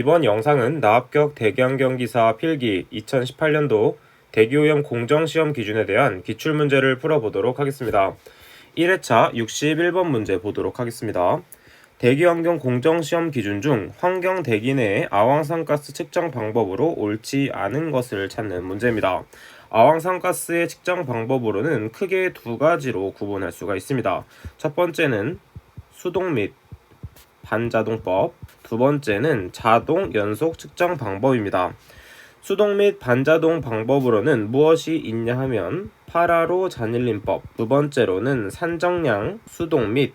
이번 영상은 나합격 대기환경기사 필기 2018년도 대기오염 공정시험 기준에 대한 기출문제를 풀어보도록 하겠습니다. 1회차 61번 문제 보도록 하겠습니다. 대기환경 공정시험 기준 중 환경 대기 내의 아황산가스 측정 방법으로 옳지 않은 것을 찾는 문제입니다. 아황산가스의 측정 방법으로는 크게 두 가지로 구분할 수가 있습니다. 첫 번째는 수동 및 반자동법, 두 번째는 자동 연속 측정 방법입니다. 수동 및 반자동 방법으로는 무엇이 있냐 하면 파라로 잔일림법, 두 번째로는 산정량 수동 및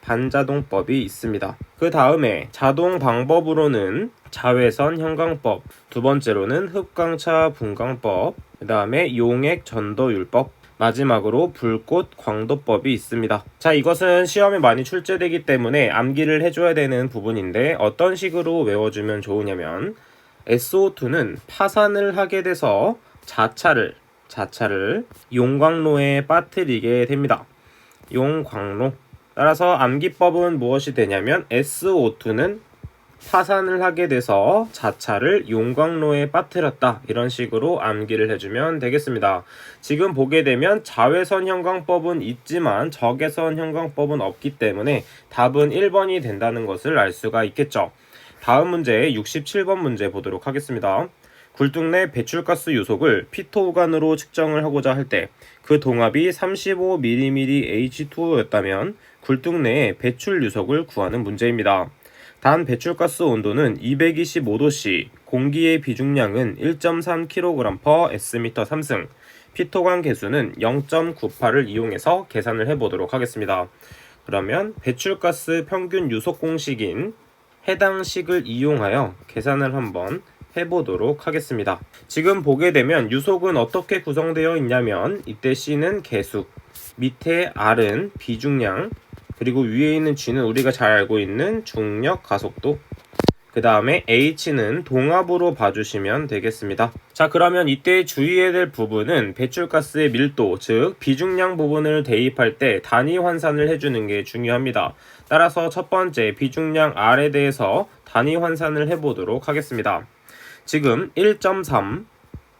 반자동법이 있습니다. 그 다음에 자동 방법으로는 자외선 현광법, 두 번째로는 흡광차 분광법, 그 다음에 용액 전도율법, 마지막으로 불꽃 광도법이 있습니다. 자, 이것은 시험에 많이 출제되기 때문에 암기를 해줘야 되는 부분인데 어떤 식으로 외워주면 좋으냐면 SO2는 파산을 하게 돼서 자차를 자차를 용광로에 빠뜨리게 됩니다. 용광로. 따라서 암기법은 무엇이 되냐면 SO2는 파산을 하게 돼서 자차를 용광로에 빠뜨렸다. 이런 식으로 암기를 해주면 되겠습니다. 지금 보게 되면 자외선 형광법은 있지만 적외선 형광법은 없기 때문에 답은 1번이 된다는 것을 알 수가 있겠죠. 다음 문제 67번 문제 보도록 하겠습니다. 굴뚝 내 배출가스 요속을 피토오간으로 측정을 하고자 할 때 그 동압이 35mm H2O였다면 굴뚝 내의 배출 요속을 구하는 문제입니다. 단 배출가스 온도는 225도씨, 공기의 비중량은 1.3kg Sm 3승, 피토관 개수는 0.98을 이용해서 계산을 해보도록 하겠습니다. 그러면 배출가스 평균 유속 공식인 해당 식을 이용하여 계산을 한번 해보도록 하겠습니다. 지금 보게 되면 유속은 어떻게 구성되어 있냐면 이때 C는 계수, 밑에 R은 비중량, 그리고 위에 있는 G는 우리가 잘 알고 있는 중력 가속도 그 다음에 H는 동압으로 봐주시면 되겠습니다. 자 그러면 이때 주의해야 될 부분은 배출가스의 밀도 즉 비중량 부분을 대입할 때 단위 환산을 해주는 게 중요합니다. 따라서 첫 번째 비중량 R에 대해서 단위 환산을 해보도록 하겠습니다. 지금 1.3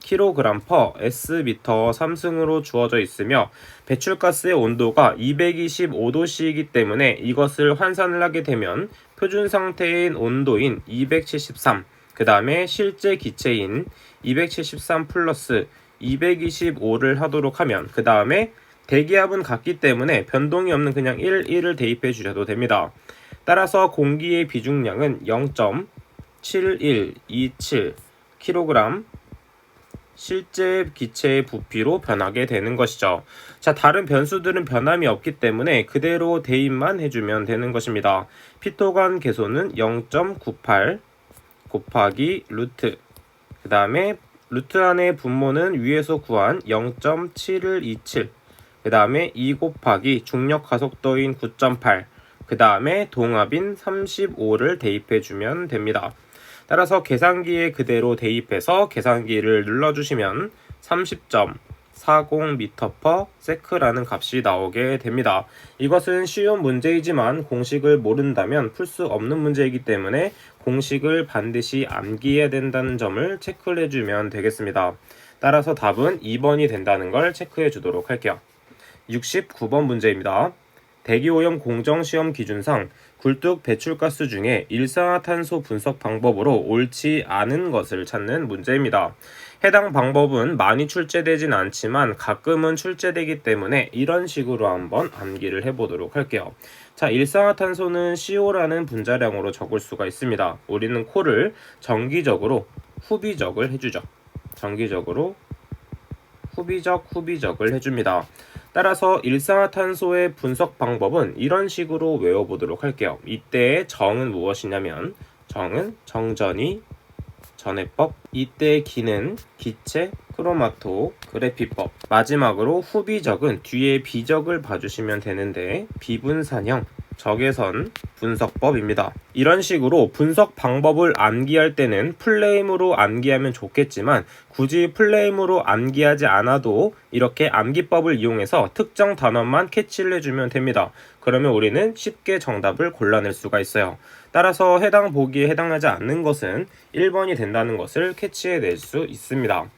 kg per S미터 3승으로 주어져 있으며 배출가스의 온도가 225도씨이기 때문에 이것을 환산을 하게 되면 표준 상태인 온도인 273, 그 다음에 실제 기체인 273 플러스 225를 하도록 하면 그 다음에 대기압은 같기 때문에 변동이 없는 그냥 1, 1을 대입해 주셔도 됩니다. 따라서 공기의 비중량은 0.7127 kg 실제 기체의 부피로 변하게 되는 것이죠. 자, 다른 변수들은 변함이 없기 때문에 그대로 대입만 해주면 되는 것입니다. 피토간 개소는 0.98 곱하기 루트 그 다음에 루트 안의 분모는 위에서 구한 0.7127 그 다음에 2 곱하기 중력 가속도인 9.8 그 다음에 동압인 35를 대입해주면 됩니다. 따라서 계산기에 그대로 대입해서 계산기를 눌러주시면 30.40m/s라는 값이 나오게 됩니다. 이것은 쉬운 문제이지만 공식을 모른다면 풀 수 없는 문제이기 때문에 공식을 반드시 암기해야 된다는 점을 체크를 해주면 되겠습니다. 따라서 답은 2번이 된다는 걸 체크해 주도록 할게요. 69번 문제입니다. 대기오염 공정시험 기준상 굴뚝 배출가스 중에 일산화탄소 분석 방법으로 옳지 않은 것을 찾는 문제입니다. 해당 방법은 많이 출제되진 않지만 가끔은 출제되기 때문에 이런 식으로 한번 암기를 해보도록 할게요. 자, 일산화탄소는 CO라는 분자량으로 적을 수가 있습니다. 우리는 코를 정기적으로 후비적을 해주죠. 정기적으로 후비적 후비적을 해줍니다. 따라서 일산화탄소의 분석 방법은 이런 식으로 외워보도록 할게요. 이때의 정은 무엇이냐면 정은 정전이 전해법, 이때의 기는 기체, 크로마토, 그래피법, 마지막으로 후비적은 뒤에 비적을 봐주시면 되는데 비분산형, 적외선 분석법입니다. 이런 식으로 분석 방법을 암기할 때는 플레임으로 암기하면 좋겠지만 굳이 플레임으로 암기하지 않아도 이렇게 암기법을 이용해서 특정 단어만 캐치를 해주면 됩니다. 그러면 우리는 쉽게 정답을 골라낼 수가 있어요. 따라서 해당 보기에 해당하지 않는 것은 1번이 된다는 것을 캐치해낼 수 있습니다.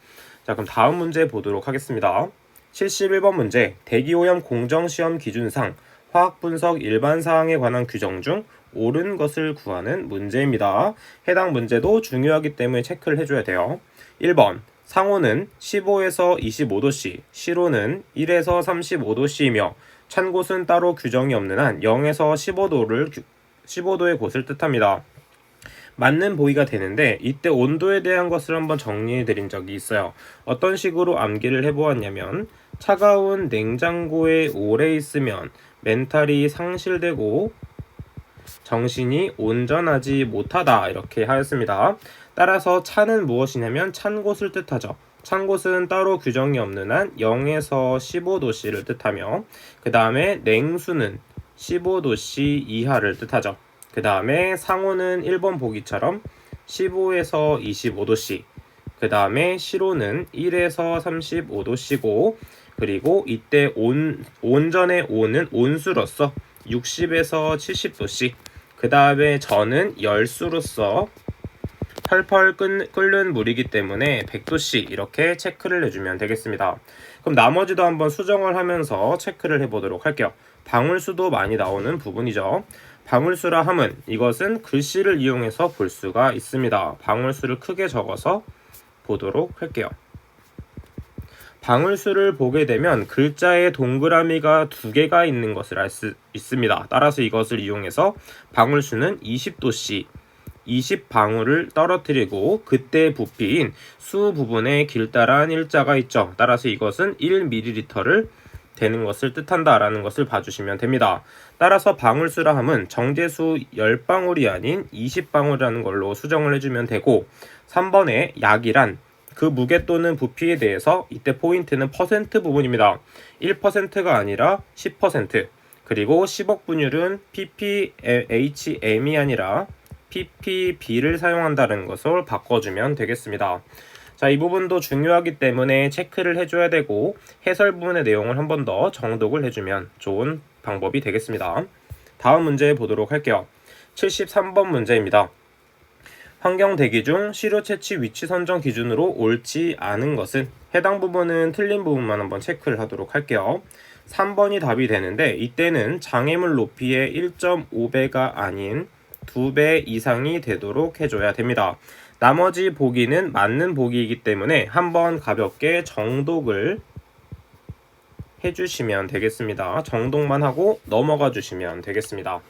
자 그럼 다음 문제 보도록 하겠습니다. 71번 문제 대기오염 공정시험 기준상 화학 분석 일반 사항에 관한 규정 중 옳은 것을 구하는 문제입니다. 해당 문제도 중요하기 때문에 체크를 해줘야 돼요. 1번 상호는 15에서 25도씨, 시로는 1에서 35도씨이며 찬 곳은 따로 규정이 없는 한 0에서 15도를 15도의 곳을 뜻합니다. 맞는 보기가 되는데 이때 온도에 대한 것을 한번 정리해 드린 적이 있어요. 어떤 식으로 암기를 해보았냐면 차가운 냉장고에 오래 있으면 멘탈이 상실되고 정신이 온전하지 못하다 이렇게 하였습니다. 따라서 차는 무엇이냐면 찬 곳을 뜻하죠. 찬 곳은 따로 규정이 없는 한 0에서 15도씨를 뜻하며 그 다음에 냉수는 15도씨 이하를 뜻하죠. 그 다음에 상호는 1번 보기처럼 15에서 25도씨 그 다음에 시로는 1에서 35도씨고 그리고 이때 온, 온전의 온은 온수로서 60에서 70도씨 그 다음에 전은 열수로서 펄펄 끓는 물이기 때문에 100도씨 이렇게 체크를 해주면 되겠습니다. 그럼 나머지도 한번 수정을 하면서 체크를 해보도록 할게요. 방울수도 많이 나오는 부분이죠. 방울수라 함은 이것은 글씨를 이용해서 볼 수가 있습니다. 방울수를 크게 적어서 보도록 할게요. 방울수를 보게 되면 글자에 동그라미가 두 개가 있는 것을 알 수 있습니다. 따라서 이것을 이용해서 방울수는 20도씨 20방울을 떨어뜨리고 그때 부피인 수 부분에 길다란 일자가 있죠. 따라서 이것은 1ml를 되는 것을 뜻한다라는 것을 봐주시면 됩니다. 따라서 방울수라 함은 정제수 10방울이 아닌 20방울이라는 걸로 수정을 해주면 되고 3번에 약이란 그 무게 또는 부피에 대해서 이때 포인트는 퍼센트 부분입니다. 1%가 아니라 10% 그리고 10억 분율은 ppHm이 아니라 ppb를 사용한다는 것을 바꿔주면 되겠습니다. 자, 이 부분도 중요하기 때문에 체크를 해줘야 되고 해설 부분의 내용을 한 번 더 정독을 해주면 좋은 방법이 되겠습니다. 다음 문제 보도록 할게요. 73번 문제입니다. 환경 대기 중 시료 채취 위치 선정 기준으로 옳지 않은 것은 해당 부분은 틀린 부분만 한번 체크를 하도록 할게요. 3번이 답이 되는데 이때는 장애물 높이의 1.5배가 아닌 2배 이상이 되도록 해줘야 됩니다. 나머지 보기는 맞는 보기이기 때문에 한번 가볍게 정독을 해주시면 되겠습니다. 정독만 하고 넘어가 주시면 되겠습니다.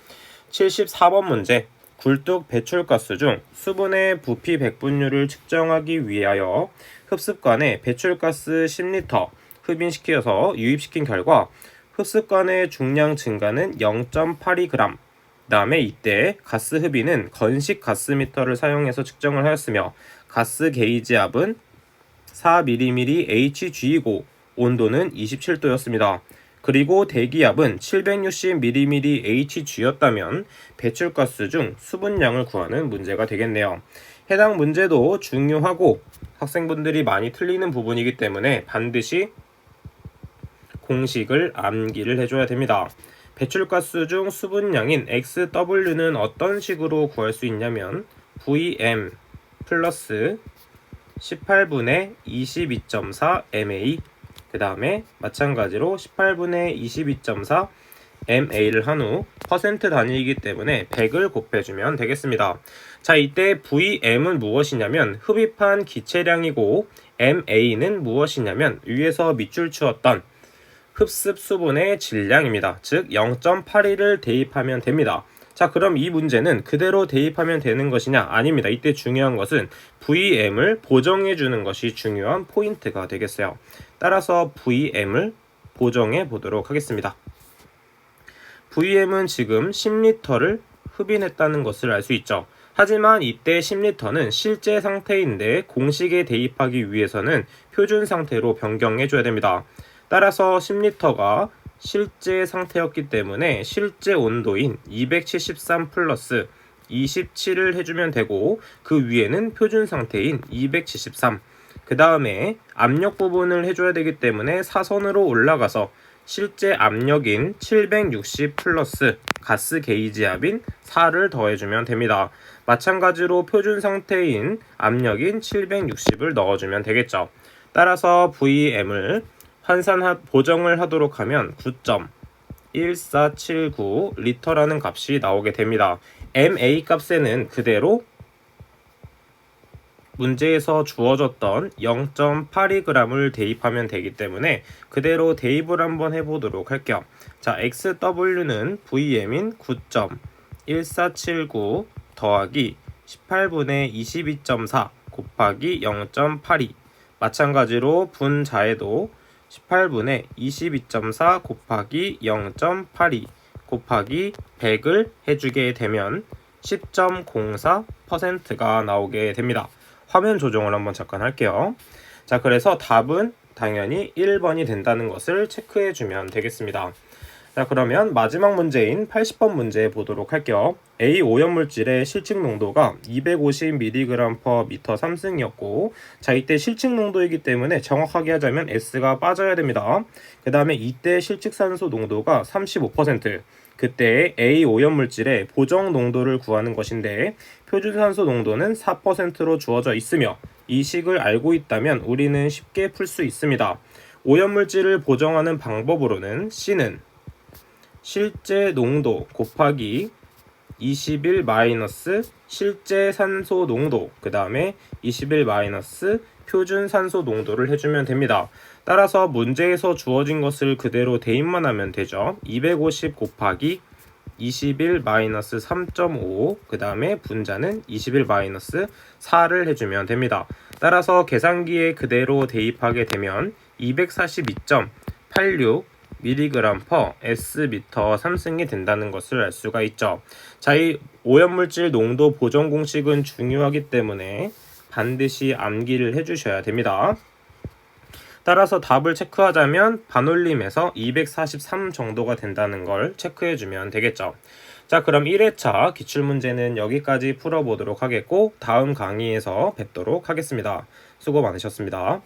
74번 문제 굴뚝 배출가스 중 수분의 부피 백분율을 측정하기 위하여 흡습관에 배출가스 10리터 흡인시켜서 유입시킨 결과 흡습관의 중량 증가는 0.82g 그 다음에 이때 가스 흡인은 건식 가스미터를 사용해서 측정을 하였으며 가스 게이지 압은 4mm HG이고 온도는 27도였습니다. 그리고 대기압은 760mm HG였다면 배출가스 중 수분량을 구하는 문제가 되겠네요. 해당 문제도 중요하고 학생분들이 많이 틀리는 부분이기 때문에 반드시 공식을 암기를 해줘야 됩니다. 배출가스 중 수분량인 XW는 어떤 식으로 구할 수 있냐면 VM 플러스 18분의 22.4 MA 그 다음에 마찬가지로 18분의 22.4 MA를 한 후 퍼센트 단위이기 때문에 100을 곱해주면 되겠습니다. 자 이때 VM은 무엇이냐면 흡입한 기체량이고 MA는 무엇이냐면 위에서 밑줄 추었던 흡습 수분의 질량입니다. 즉 0.82를 대입하면 됩니다. 자 그럼 이 문제는 그대로 대입하면 되는 것이냐? 아닙니다. 이때 중요한 것은 VM을 보정해 주는 것이 중요한 포인트가 되겠어요. 따라서 VM을 보정해 보도록 하겠습니다. VM은 지금 10리터를 흡인했다는 것을 알 수 있죠. 하지만 이때 10리터는 실제 상태인데 공식에 대입하기 위해서는 표준 상태로 변경해 줘야 됩니다. 따라서 10리터가 실제 상태였기 때문에 실제 온도인 273 플러스 27을 해주면 되고 그 위에는 표준 상태인 273. 그 다음에 압력 부분을 해줘야 되기 때문에 사선으로 올라가서 실제 압력인 760 플러스 가스 게이지 압인 4를 더해주면 됩니다. 마찬가지로 표준 상태인 압력인 760을 넣어주면 되겠죠. 따라서 VM을 환산 보정을 하도록 하면 9.1479 리터라는 값이 나오게 됩니다. MA 값에는 그대로 문제에서 주어졌던 0.82g을 대입하면 되기 때문에 그대로 대입을 한번 해보도록 할게요. 자, XW는 VM인 9.1479 더하기 18분의 22.4 곱하기 0.82 마찬가지로 분자에도 18분의 22.4 곱하기 0.82 곱하기 100을 해주게 되면 10.04%가 나오게 됩니다. 화면 조정을 한번 잠깐 할게요. 자, 그래서 답은 당연히 1번이 된다는 것을 체크해 주면 되겠습니다. 자, 그러면 마지막 문제인 80번 문제 보도록 할게요. A 오염물질의 실측 농도가 250mg per m 3승이었고, 자, 이때 실측 농도이기 때문에 정확하게 하자면 S가 빠져야 됩니다. 그 다음에 이때 실측 산소 농도가 35%, 그때 A 오염물질의 보정 농도를 구하는 것인데, 표준 산소 농도는 4%로 주어져 있으며, 이 식을 알고 있다면 우리는 쉽게 풀 수 있습니다. 오염물질을 보정하는 방법으로는 C는 실제 농도 곱하기 21 마이너스 실제 산소 농도 그 다음에 21 마이너스 표준 산소 농도를 해주면 됩니다. 따라서 문제에서 주어진 것을 그대로 대입만 하면 되죠. 250 곱하기 21 마이너스 3.5 그 다음에 분자는 21 마이너스 4를 해주면 됩니다. 따라서 계산기에 그대로 대입하게 되면 242.86 mg per s미터 3승이 된다는 것을 알 수가 있죠. 자, 이 오염물질 농도 보정 공식은 중요하기 때문에 반드시 암기를 해주셔야 됩니다. 따라서 답을 체크하자면 반올림에서 243 정도가 된다는 걸 체크해주면 되겠죠. 자, 그럼 1회차 기출문제는 여기까지 풀어보도록 하겠고, 다음 강의에서 뵙도록 하겠습니다. 수고 많으셨습니다.